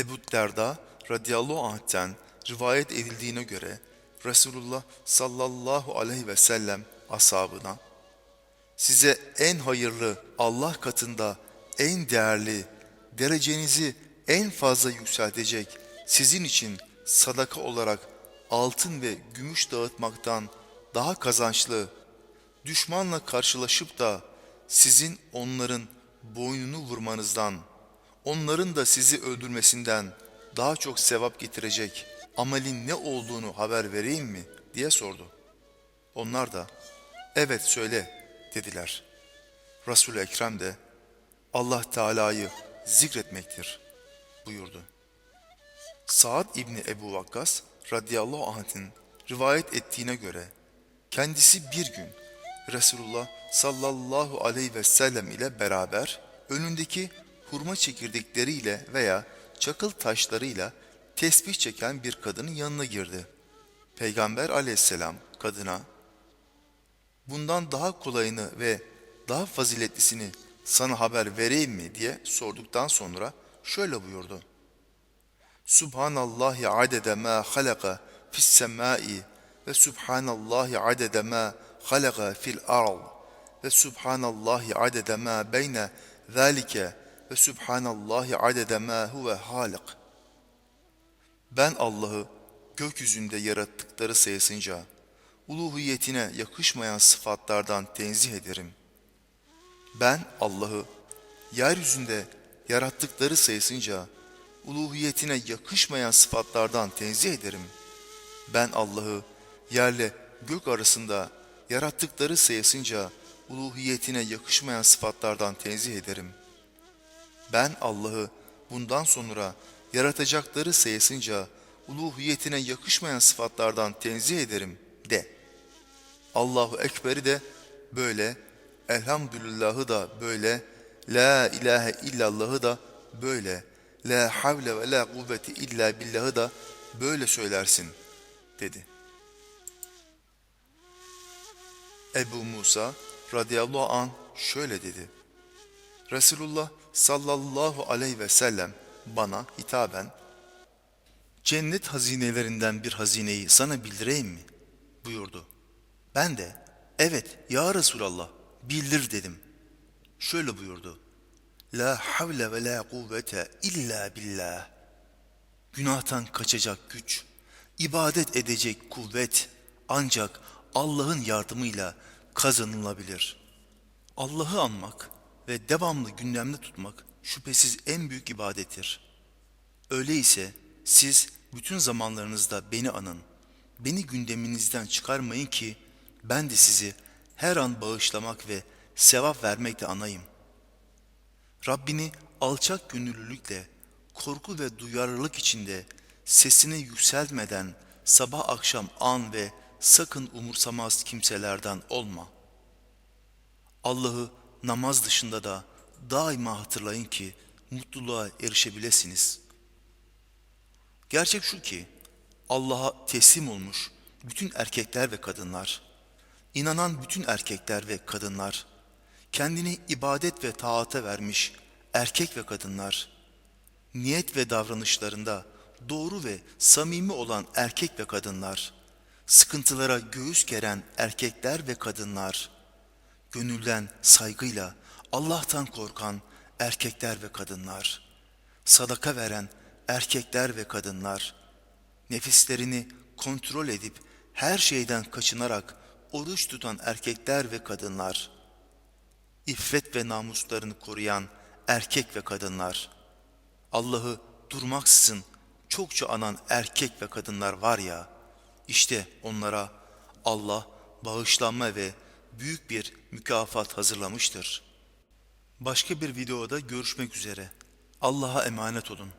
Ebu Derda radıyallahu anh'ten rivayet edildiğine göre Resulullah sallallahu aleyhi ve sellem ashabına size en hayırlı Allah katında en değerli derecenizi en fazla yükseltecek sizin için sadaka olarak altın ve gümüş dağıtmaktan daha kazançlı düşmanla karşılaşıp da sizin onların boynunu vurmanızdan, onların da sizi öldürmesinden daha çok sevap getirecek amelin ne olduğunu haber vereyim mi diye sordu. Onlar da evet söyle dediler. Resul-i Ekrem de Allah Teala'yı zikretmektir buyurdu. Saad İbni Ebu Vakkas radıyallahu anh'ın rivayet ettiğine göre kendisi bir gün Resulullah sallallahu aleyhi ve sellem ile beraber önündeki hurma çekirdekleriyle veya çakıl taşlarıyla tesbih çeken bir kadının yanına girdi. Peygamber aleyhisselam kadına bundan daha kolayını ve daha faziletlisini sana haber vereyim mi diye sorduktan sonra şöyle buyurdu. Subhanallahi adede ma halaka fis semai ve subhanallahi adede ma halaka fil ard ve subhanallahi adede ma beyne zalike ve subhanallahi adede ma huve halik. Ben Allah'ı gökyüzünde yarattıkları sayısınca uluhiyetine yakışmayan sıfatlardan tenzih ederim. Ben Allah'ı yeryüzünde yarattıkları sayısınca uluhiyetine yakışmayan sıfatlardan tenzih ederim. Ben Allah'ı yerle gök arasında yarattıkları sayısınca uluhiyetine yakışmayan sıfatlardan tenzih ederim. Ben Allah'ı bundan sonra yaratacakları sayısınca uluhiyetine yakışmayan sıfatlardan tenzih ederim de. Allahu Ekber'i de böyle, Elhamdülillah'ı da böyle, La ilahe illallah'ı da böyle, La havle ve la kuvveti illa billah'ı da böyle söylersin dedi. Ebu Musa radıyallahu an şöyle dedi. Resulullah sallallahu aleyhi ve sellem bana hitaben cennet hazinelerinden bir hazineyi sana bildireyim mi? buyurdu. Ben de evet ya Resulallah bildir dedim. Şöyle buyurdu. La havle ve la kuvvete illa billah. Günahtan kaçacak güç, ibadet edecek kuvvet ancak Allah'ın yardımıyla kazanılabilir. Allah'ı anmak ve devamlı gündemde tutmak şüphesiz en büyük ibadettir. Öyleyse siz bütün zamanlarınızda beni anın, beni gündeminizden çıkarmayın ki ben de sizi her an bağışlamak ve sevap vermekle anayım. Rabbini alçak gönüllülükle, korku ve duyarlılık içinde sesini yükseltmeden sabah akşam an ve sakın umursamaz kimselerden olma. Allah'ı namaz dışında da daima hatırlayın ki mutluluğa erişebilesiniz. Gerçek şu ki Allah'a teslim olmuş bütün erkekler ve kadınlar, inanan bütün erkekler ve kadınlar, kendini ibadet ve taata vermiş erkek ve kadınlar, niyet ve davranışlarında doğru ve samimi olan erkek ve kadınlar, sıkıntılara göğüs geren erkekler ve kadınlar, gönülden saygıyla Allah'tan korkan erkekler ve kadınlar, sadaka veren erkekler ve kadınlar, nefislerini kontrol edip her şeyden kaçınarak oruç tutan erkekler ve kadınlar, iffet ve namuslarını koruyan erkek ve kadınlar, Allah'ı durmaksızın çokça anan erkek ve kadınlar var ya, işte onlara Allah bağışlanma ve büyük bir mükafat hazırlamıştır. Başka bir videoda görüşmek üzere. Allah'a emanet olun.